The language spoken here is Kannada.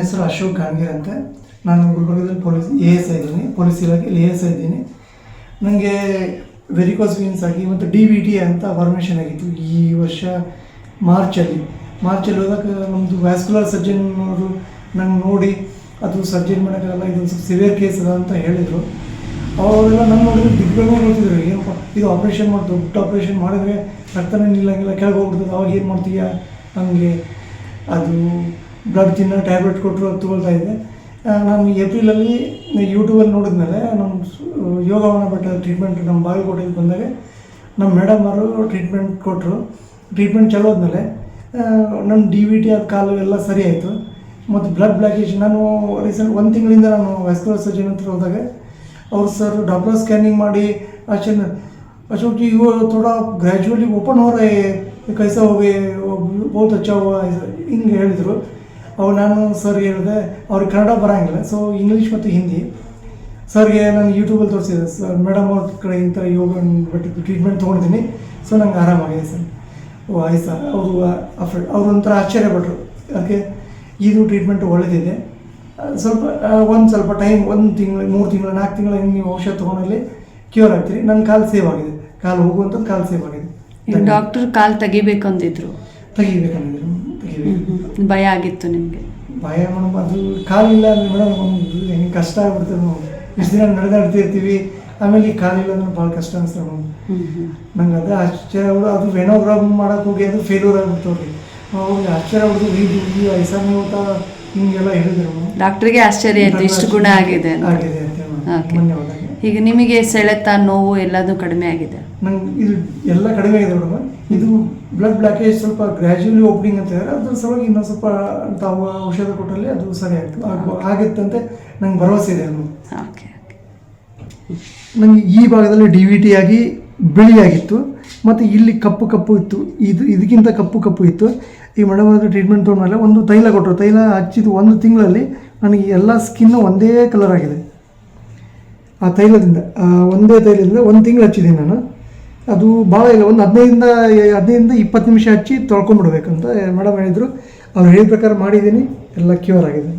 ಹೆಸರು ಅಶೋಕ್ ಗಾಂಧೀರ್ ಅಂತ. ನಾನು ಗುಲ್ಬರ್ಗದಲ್ಲಿ ಪೊಲೀಸ್, ಎ ಎಸ್ ಇದ್ದೀನಿ. ಪೊಲೀಸ್ ಇಲಾಖೆಯಲ್ಲಿ ಎ ಎಸ್ ಇದ್ದೀನಿ. ನನಗೆ ವೆರಿಕೋಸ್ ವೀನ್ಸ್ ಆಗಿ ಮತ್ತು ಡಿ ವಿ ಟಿ ಅಂತ ಫಾರ್ಮೇಷನ್ ಆಗಿತ್ತು ಈ ವರ್ಷ ಮಾರ್ಚಲ್ಲಿ. ಮಾರ್ಚಲ್ಲಿ ಹೋದಾಗ ನಮ್ಮದು ವ್ಯಾಸ್ಕುಲರ್ ಸರ್ಜನ್ ಅವರು ನಂಗೆ ನೋಡಿ ಅದು ಸರ್ಜರಿ ಮಾಡೋಕ್ಕಾಗಲ್ಲ, ಇದು ಸ್ವಲ್ಪ ಸಿವಿಯರ್ ಕೇಸ್ ಅದ ಅಂತ ಹೇಳಿದರು. ಅವರೆಲ್ಲ ನನ್ನ ನೋಡಿದ್ರೆ ದಿಗ್ಗಗಳು ನೋಡ್ತಿದ್ರು. ಏನಪ್ಪ, ಇದು ಆಪ್ರೇಷನ್ ಮಾಡಿ, ದೊಡ್ಡ ಆಪ್ರೇಷನ್ ಮಾಡಿದ್ರೆ ರಕ್ತನೇ ನಿಲ್ಲಂಗಿಲ್ಲ ಕೆಳಗೆ ಹೋಗ್ಬಿಡ್ತದೆ. ಅವಾಗ ಏನು ಮಾಡ್ತೀಯಾ? ನನಗೆ ಅದು ಬ್ಲಡ್ ತಿನ್ನೋ ಟ್ಯಾಬ್ಲೆಟ್ ಕೊಟ್ಟರು ಅದು ತೊಗೊಳ್ತಾ ಇದ್ದೆ ಆ, ನಾನು ಏಪ್ರಿಲಲ್ಲಿ ಯೂಟ್ಯೂಬಲ್ಲಿ ನೋಡಿದ್ಮೇಲೆ ನಮ್ಮ ಸ್- ಯೋಗವನ ಬೆಟ್ಟ ಟ್ರೀಟ್ಮೆಂಟ್ ನಮ್ಮ ಬಾಗಲಕೋಟೆಗೆ ಬಂದಾಗ ನಮ್ಮ ಮೇಡಮ್ ಅವರು ಟ್ರೀಟ್ಮೆಂಟ್ ಕೊಟ್ಟರು ಟ್ರೀಟ್ಮೆಂಟ್ ಚಲೋ ಆದಮೇಲೆ ನನ್ನ ಡಿ ವಿ ಟಿ ಅದು ಕಾಲು ಎಲ್ಲ ಸರಿ ಆಯಿತು ಮತ್ತು ಬ್ಲಡ್ ಬ್ಲಾಕೇಜ್ ನಾನು ರೀಸೆಂಟ್ ಒಂದು ತಿಂಗಳಿಂದ ನಾನು ವ್ಯಾಸ್ಕುಲರ್ ಸರ್ಜನ್ ಹತ್ರ ಹೋದಾಗ ಅವ್ರು ಸರ್ ಡಾಪ್ಲರ್ ಸ್ಕ್ಯಾನಿಂಗ್ ಮಾಡಿ अच्छा अशोक जी वो थोड़ा ग्रेजुअली ओपन हो रहे हैं कैसा हो गए वो बहुत अच्छा हुआ ऐसा ಹಿಂಗೆ ಹೇಳಿದರು ಅವಾಗ ನಾನು ಸರ್ ಹೇಳಿದೆ ಅವ್ರಿಗೆ ಕನ್ನಡ ಬರೋಂಗಿಲ್ಲ ಸೊ ಇಂಗ್ಲೀಷ್ ಮತ್ತು ಹಿಂದಿ ಸರ್ಗೆ ನಾನು ಯೂಟ್ಯೂಬಲ್ಲಿ ತೋರಿಸಿದೆ ಸರ್ ಮೇಡಮ್ ಅವ್ರ ಕಡೆ ಇಂಥ ಯೋಗ ಬಿಟ್ಟು ಟ್ರೀಟ್ಮೆಂಟ್ ತೊಗೊಂಡಿದ್ದೀನಿ ಸೊ ನಂಗೆ ಆರಾಮಾಗಿದೆ ಸರ್ ಓ ಆಯ್ತು ಸರ್ ಅವರು ಅಫ್ರೆಡ್ ಅವರು ಒಂಥರ ಆಶ್ಚರ್ಯಪಟ್ಟರು ಅದಕ್ಕೆ ಇದು ಟ್ರೀಟ್ಮೆಂಟ್ ಒಳ್ಳೆದಿದೆ. ಸ್ವಲ್ಪ ಒಂದು ಸ್ವಲ್ಪ ಟೈಮ್ ಒಂದು ತಿಂಗಳು ಮೂರು ತಿಂಗಳು ನಾಲ್ಕು ತಿಂಗಳು ಹಿಂಗೆ ನೀವು ಔಷಧ ತೊಗೊಂಡಲ್ಲಿ ಕ್ಯೂರ್ ಆಗ್ತೀರಿ. ನನ್ನ ಕಾಲು ಸೇವ್ ಆಗಿದೆ. ಕಾಲು ಹೋಗುವಂಥದ್ದು ಕಾಲು ಸೇವ್ ಆಗಿದೆ. ಡಾಕ್ಟರ್ ಕಾಲು ತೆಗಿಬೇಕಂದಿದ್ರು. ತೆಗಿಬೇಕಂದಿದ್ರು. ತೆಗಿಬೇಕು. ಭಯ ಆಗಿತ್ತು ನಿಮಗೆ. ಭಯ ಮೇಡಮ್ ಅದು ಕಾಲಿಲ್ಲ ಅಂದ್ರೆ ಮೇಡಮ್ ಒಂದು ಹೆಂಗೆ ಕಷ್ಟ ಆಗ್ಬಿಡ್ತದೆ ನಾವು ಇಷ್ಟು ದಿನ ನಡೆದಾಡ್ತಿರ್ತೀವಿ ಆಮೇಲೆ ಈ ಕಾಲಿಲ್ಲ ಅಂದ್ರೆ ಭಾಳ ಕಷ್ಟ ಅನಿಸ್ತದೆ ಮೇಡಮ್. ನಂಗೆ ಅದೇ ಆಶ್ಚರ್ಯ ಅವರು ಅದು ವೆನೋಗ್ರಾಮ್ ಮಾಡೋಕೆ ಹೋಗಿ ಅದು ಫೇಲ್ಯೂರ್ ಆಗ್ಬಿಡ್ತವ್ರಿ ಅವ್ರಿಗೆ. ಆಶ್ಚರ್ಯ ಆಗ್ಬಿಡ್ತು ಈ ಈ ವಯಸ್ಸನ್ನು ಊಟ ಹಿಂಗೆಲ್ಲ ಹೇಳಿದ್ರು ಮೇಡಮ್. ಡಾಕ್ಟರ್ಗೆ ಆಶ್ಚರ್ಯ ಆಯ್ತು ಇಷ್ಟು ಗುಣ ಆಗಿದೆ ಅಂತ. ಆಗಿದೆ ಅಂತ ಹೋದಾಗ ಈಗ ನಿಮಗೆ ಸೆಳೆತ ನೋವು ಎಲ್ಲದೂ ಕಡಿಮೆ ಆಗಿದೆ? ನಂಗೆ ಇದು ಎಲ್ಲ ಕಡಿಮೆ ಆಗಿದೆ ಮೇಡಮ್ ಇದು ಬ್ಲಡ್ ಬ್ಲಾಕೇಜ್ ಸ್ವಲ್ಪ ಗ್ರ್ಯಾಜುವಲಿ ಓಪನಿಂಗ್ ಅಂತ ಹೇಳಿದ್ರೆ ಅದ್ರ ಸಲುವಾಗಿ ಇನ್ನೊಂದು ಸ್ವಲ್ಪ ತಾವು ಔಷಧ ಕೊಟ್ಟಲ್ಲಿ ಅದು ಸರಿ ಆಯ್ತು. ಆಗ- ಆಗಿತ್ತಂತೆ ನಂಗೆ ಭರವಸೆ ಇದೆ ಅದು ಓಕೆ ನನಗೆ ಈ ಭಾಗದಲ್ಲಿ ಡಿ ವಿ ಟಿ ಆಗಿ ಬಿಳಿಯಾಗಿತ್ತು. ಮತ್ತು ಇಲ್ಲಿ ಕಪ್ಪು ಕಪ್ಪು ಇತ್ತು. ಇದು ಇದಕ್ಕಿಂತ ಕಪ್ಪು ಕಪ್ಪು ಇತ್ತು. ಈ ಮೇಡಮ್ ಹತ್ರ ಟ್ರೀಟ್ಮೆಂಟ್ ತೊಗೊಂಡ್ಮೇಲೆ ಒಂದು ತೈಲ ಕೊಟ್ಟರು. ತೈಲ ಹಚ್ಚಿದ ಒಂದು ತಿಂಗಳಲ್ಲಿ ನನಗೆ ಎಲ್ಲ ಸ್ಕಿನ್ನು ಒಂದೇ ಕಲರ್ ಆಗಿದೆ. ಆ ತೈಲದಿಂದ ಒಂದೇ ತೈಲದಿಂದ ಒಂದು ತಿಂಗಳು ಹಚ್ಚಿದ್ದೀನಿ ನಾನು. ಅದು ಭಾಳ ಇಲ್ಲ, ಒಂದು ಹದಿನೈದಿಂದ ಹದಿನೈದಿಂದ ಇಪ್ಪತ್ತು ನಿಮಿಷ ಹಚ್ಚಿ ತೊಳ್ಕೊಂಬಿಡ್ಬೇಕಂತ ಮೇಡಮ್ ಹೇಳಿದರು. ಅವ್ರು ಹೇಳಿದ ಪ್ರಕಾರ ಮಾಡಿದ್ದೀನಿ, ಎಲ್ಲ ಕ್ಯೂರ್ ಆಗಿದೆ.